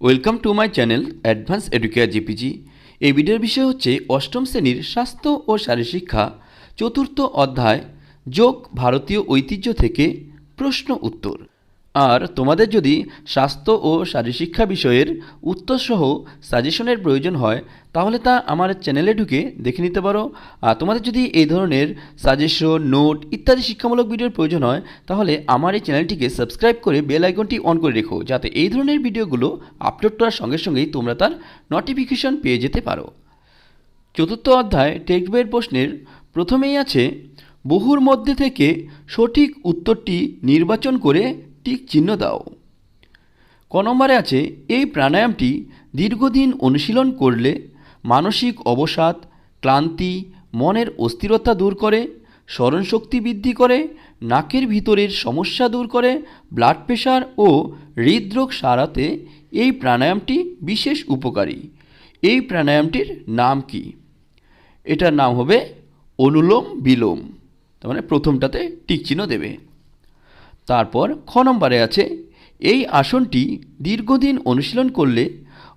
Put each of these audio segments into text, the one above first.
Welcome to my channel advance Educare GPG এই ভিডিওর বিষয় হচ্ছে অষ্টম শ্রেণির স্বাস্থ্য ও শারীরশিক্ষা চতুর্থ অধ্যায়, যোগ ভারতীয় ঐতিহ্য থেকে প্রশ্ন উত্তর। আর তোমাদের যদি স্বাস্থ্য ও শারীরশিক্ষা বিষয়ের উত্তরসহ সাজেশনের প্রয়োজন হয়, তাহলে তা আমার চ্যানেলে ঢুকে দেখে নিতে পারো। আর তোমাদের যদি এই ধরনের সাজেশন, নোট ইত্যাদি শিক্ষামূলক ভিডিওর প্রয়োজন হয়, তাহলে আমার এই চ্যানেলটিকে সাবস্ক্রাইব করে বেল আইকনটি অন করে রেখো, যাতে এই ধরনের ভিডিওগুলো আপলোড করার সঙ্গে সঙ্গেই তোমরা তার নোটিফিকেশন পেয়ে যেতে পারো। চতুর্থ অধ্যায় টেক্সট বইয়ের প্রশ্নের প্রথমেই আছে, বহুর মধ্যে থেকে সঠিক উত্তরটি নির্বাচন করে টিক চিহ্ন দাও। ক নম্বরে আছে, এই প্রাণায়ামটি দীর্ঘদিন অনুশীলন করলে মানসিক অবসাদ, ক্লান্তি, মনের অস্থিরতা দূর করে, স্মরণশক্তি বৃদ্ধি করে, নাকের ভিতরের সমস্যা দূর করে ব্লাড প্রেশার ও হৃদরোগ সারাতে এই প্রাণায়ামটি বিশেষ উপকারী। এই প্রাণায়ামটির নাম কি? এটার নাম হবে অনুলোম বিলোম তার মানে প্রথমটাতে টিক চিহ্ন দেবে। তারপর খ নম্বরে আছে, এই আসনটি দীর্ঘদিন অনুশীলন করলে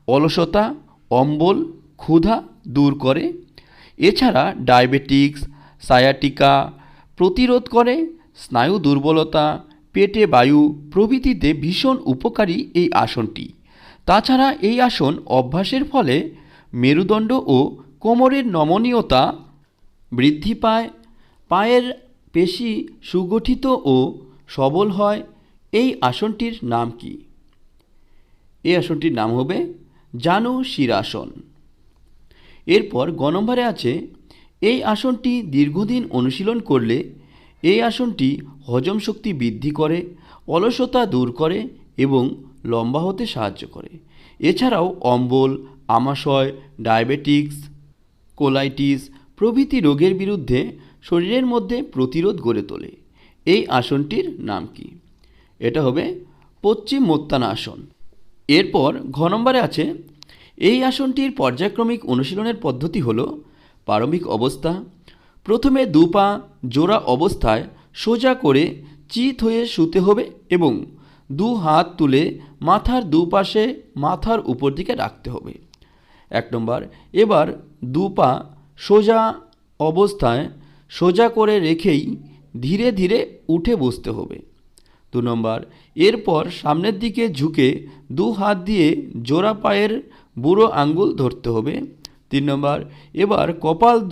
অলসতা, অম্বল, ক্ষুধা দূর করে। এছাড়া ডায়াবেটিক্স, সায়াটিকা প্রতিরোধ করে, স্নায়ু দুর্বলতা, পেটে বায়ু প্রভৃতিতে ভীষণ উপকারী এই আসনটি। তাছাড়া এই আসন অভ্যাসের ফলে মেরুদণ্ড ও কোমরের নমনীয়তা বৃদ্ধি পায়, পায়ের পেশি সুগঠিত ও সবল হয়, এই আসনটির নাম কি? এই আসনটির নাম হবে জানু শিরাসন। এরপর গ নম্বরে আছে, এই আসনটি দীর্ঘদিন অনুশীলন করলে এই আসনটি হজম শক্তি বৃদ্ধি করে, অলসতা দূর করে এবং লম্বা হতে সাহায্য করে। এছাড়াও অম্বল, আমাশয়, ডায়াবেটিক্স, কোলাইটিস প্রভৃতি রোগের বিরুদ্ধে শরীরের মধ্যে প্রতিরোধ গড়ে তোলে। এই আসনটির নাম কি? এটা হবে পশ্চিম মোত্তানা আসন। এরপর ঘ নম্বরে আছে, এই আসনটির পর্যায়ক্রমিক অনুশীলনের পদ্ধতি হলো প্রারম্ভিক অবস্থা, প্রথমে দু পা জোড়া অবস্থায় সোজা করে চিত হয়ে শুতে হবে এবং দু হাত তুলে মাথার দুপাশে মাথার উপর দিকে রাখতে হবে। এক নম্বর, এবার দু পা সোজা অবস্থায় সোজা করে রেখেই ধীরে ধীরে উঠে বসতে হবে। দু নম্বর, এরপর সামনের দিকে ঝুঁকে দু হাত দিয়ে জোড়া পায়ের বুড়ো আঙ্গুল ধরতে হবে। তিন নম্বর, এবার কপাল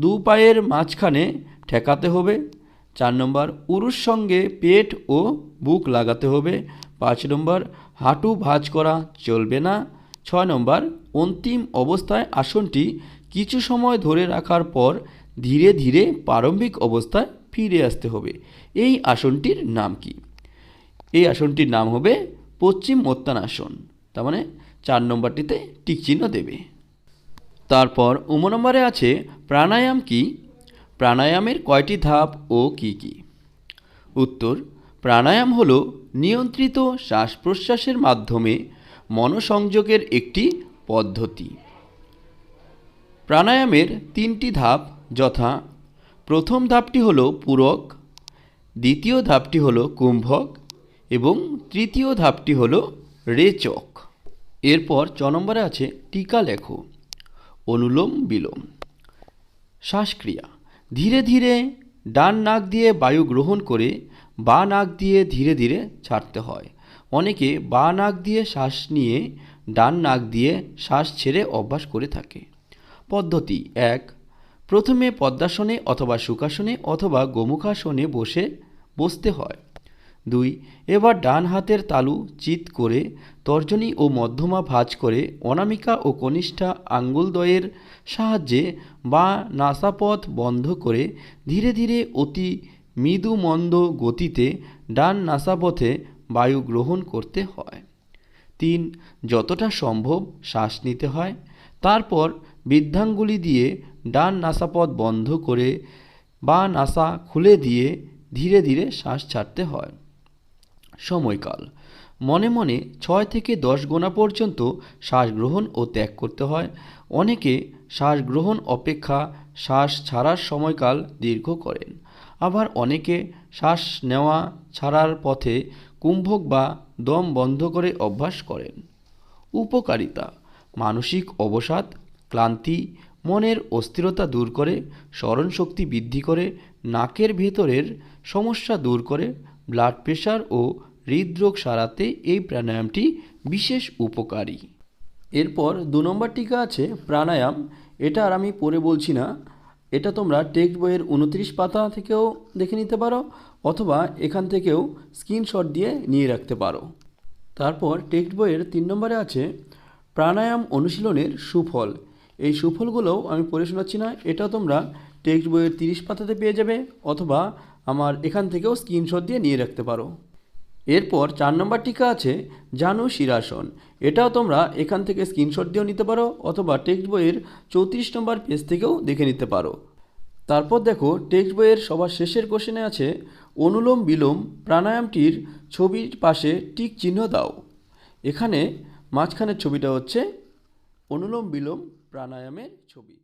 দু- পায়ের মাঝখানে ঠেকাতে হবে। চার নম্বর, উরুর সঙ্গে পেট ও বুক লাগাতে হবে। পাঁচ নম্বর, হাঁটু ভাঁজ করা চলবে না। ছয় নম্বর, অন্তিম অবস্থায় আসনটি কিছু সময় ধরে রাখার পর ধীরে ধীরে প্রারম্ভিক অবস্থায় ফিরে আসতে হবে। এই আসনটির নাম কি? এই আসনটির নাম হবে পশ্চিম মত্তানাসন তার মানে চার নম্বরটিতে টিকচিহ্ন দেবে। তারপর উম নম্বরে আছে প্রাণায়াম কি? প্রাণায়ামের কয়টি ধাপ ও কি কি? উত্তর, প্রাণায়াম হল নিয়ন্ত্রিত শ্বাস প্রশ্বাসের মাধ্যমে মনোসংযোগের একটি পদ্ধতি। প্রাণায়ামের তিনটি ধাপ যথা প্রথম ধাপটি হলো পূরক, দ্বিতীয় ধাপটি হলো কুম্ভক এবং তৃতীয় ধাপটি হলো রেচক। এরপর চ নম্বরে আছে টিকা লেখো, অনুলোম বিলোম। শ্বাসক্রিয়া, ধীরে ধীরে ডান নাক দিয়ে বায়ু গ্রহণ করে বা নাক দিয়ে ধীরে ধীরে ছাড়তে হয়। অনেকে বা নাক দিয়ে শ্বাস নিয়ে ডান নাক দিয়ে শ্বাস ছেড়ে অভ্যাস করে থাকে। পদ্ধতি এক প্রথমে পদ্মাসনে অথবা সুখাসনে অথবা গোমুখাসনে বসে বসতে হয়। দুই, এবার ডান হাতের তালু চিত করে তর্জনী ও মধ্যমা ভাঁজ করে অনামিকা ও কনিষ্ঠা আঙ্গুলদ্বয়ের সাহায্যে বা নাসাপথ বন্ধ করে ধীরে ধীরে অতি মৃদু মন্দ গতিতে ডান নাসাপথে বায়ু গ্রহণ করতে হয়। তিন, যতটা সম্ভব শ্বাস নিতে হয়। তারপর বৃদ্ধাঙ্গুলি দিয়ে ডান নাসাপথ বন্ধ করে বা নাসা খুলে দিয়ে ধীরে ধীরে শ্বাস ছাড়তে হয়। সময়কাল। মনে মনে ছয় থেকে দশ গোনা পর্যন্ত শ্বাস গ্রহণ ও ত্যাগ করতে হয়। অনেকে শ্বাস গ্রহণ অপেক্ষা শ্বাস ছাড়ার সময়কাল দীর্ঘ করেন। আবার অনেকে শ্বাস নেওয়া ছাড়ার পথে কুম্ভক বা দম বন্ধ করে অভ্যাস করেন। উপকারিতা। মানসিক অবসাদ ক্লান্তি মনের অস্থিরতা দূর করে, স্মরণশক্তি বৃদ্ধি করে, নাকের ভেতরের সমস্যা দূর করে ব্লাড প্রেশার ও হৃদরোগ সারাতে এই প্রাণায়ামটি বিশেষ উপকারী। এরপর দু নম্বর টিকা আছে প্রাণায়াম। এটা আর আমি পড়ে বলছি না। এটা তোমরা টেক্সট বইয়ের উনত্রিশ পাতা থেকেও দেখে নিতে পারো অথবা এখান থেকেও স্ক্রিনশট দিয়ে নিয়ে রাখতে পারো। তারপর টেক্সট বইয়ের তিন নম্বরে আছে, প্রাণায়াম অনুশীলনের সুফল। এই সুফলগুলোও আমি পড়ে শোনাচ্ছি না। এটাও তোমরা টেক্সট বইয়ের তিরিশ পাতাতে পেয়ে যাবে অথবা আমার এখান থেকেও স্ক্রিনশট দিয়ে নিয়ে রাখতে পারো। এরপর চার নম্বর টিকা আছে, জানু শিরাসন। এটাও তোমরা এখান থেকে স্ক্রিনশট দিয়েও নিতে পারো অথবা টেক্সট বইয়ের চৌত্রিশ নম্বর পেজ থেকেও দেখে নিতে পারো। তারপর দেখো, টেক্সট বইয়ের সবার শেষের কোশ্চেনে আছে, অনুলোম বিলোম প্রাণায়ামটির ছবির পাশে টিক চিহ্ন দাও। এখানে মাঝখানের ছবিটা হচ্ছে অনুলোম বিলোম প্রাণায়ামের ছবি।